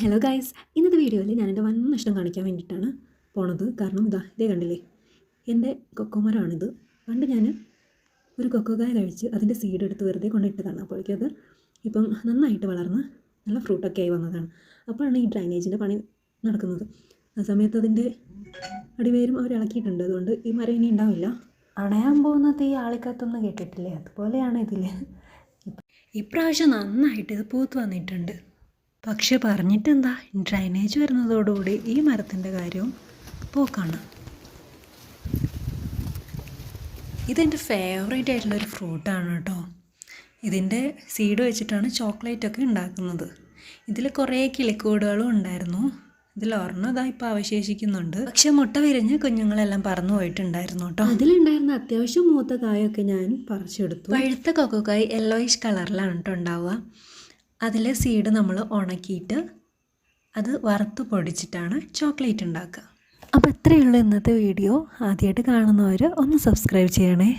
Hello guys ഇന്നത്തെ വീഡിയോയിൽ ഞാൻ എന്റെ വൻ നഷ്ടം കാണിക്കാൻ വേണ്ടിയിട്ടാണ് പോണത്. കാരണം ഇതാ ഇതേ കണ്ടില്ലേ? എന്റെ കൊക്കോമരമാണിത് പണ്ട് ഞാൻ ഒരു കൊക്കോക്കായ കഴിച്ച് അതിന്റെ സീഡ് എടുത്ത് വെറുതെ കൊണ്ടിട്ടതാണ് അപ്പോൾ അത് ഇപ്പം നന്നായിട്ട് വളർന്ന് നല്ല ഫ്രൂട്ടൊക്കെ ആയി വന്നതാണ്. അപ്പോഴാണ് ഈ ഡ്രൈനേജിന്റെ പണി നടക്കുന്നത്. ആ സമയത്ത് അതിന്റെ അടിവേരും അവർ ഇളക്കിയിട്ടുണ്ട്. അതുകൊണ്ട് ഈ മരം ഇനി ഉണ്ടാവില്ല. അണയാൻ പോകുന്ന തീ ആളിക്കത്തൊന്നും കേട്ടിട്ടില്ലേ? അതുപോലെയാണ് ഇതിൽ ഇപ്രാവശ്യം നന്നായിട്ട് ഇത് പൂത്ത് വന്നിട്ടുണ്ട്. പക്ഷെ പറഞ്ഞിട്ടെന്താ? ഡ്രൈനേജ് വരുന്നതോടുകൂടി ഈ മരത്തിന്റെ കാര്യവും പോക്കാണ്. ഇതെന്റെ ഫേവറേറ്റ് ആയിട്ടുള്ളൊരു ഫ്രൂട്ടാണ് കേട്ടോ. ഇതിന്റെ സീഡ് വെച്ചിട്ടാണ് ചോക്ലേറ്റ് ഒക്കെ ഉണ്ടാക്കുന്നത്. ഇതിൽ കുറേ കിളിക്കൂടുകളും ഉണ്ടായിരുന്നു. ഇതിൽ ഒരെണ്ണം ഇതാ ഇപ്പോൾ അവശേഷിക്കുന്നുണ്ട്. പക്ഷെ മുട്ട വിരിഞ്ഞ് കുഞ്ഞുങ്ങളെല്ലാം പറന്നു പോയിട്ടുണ്ടായിരുന്നു കേട്ടോ. അതിലുണ്ടായിരുന്ന അത്യാവശ്യം മൂത്ത കായൊക്കെ ഞാൻ പറിച്ചെടുത്തു. പഴുത്ത കൊക്കോക്കായ് യെല്ലോയിഷ് കളറിലാണ് കേട്ടോ ഉണ്ടാവുക. അതിലെ സീഡ് നമ്മൾ ഉണക്കിയിട്ട് അത് വറുത്ത് പൊടിച്ചിട്ടാണ് ചോക്ലേറ്റ് ഉണ്ടാക്കുക. അപ്പോൾ ഇത്രയേ ഉള്ളൂ ഇന്നത്തെ വീഡിയോ ആദ്യമായിട്ട് കാണുന്നവർ ഒന്ന് സബ്സ്ക്രൈബ് ചെയ്യണേ.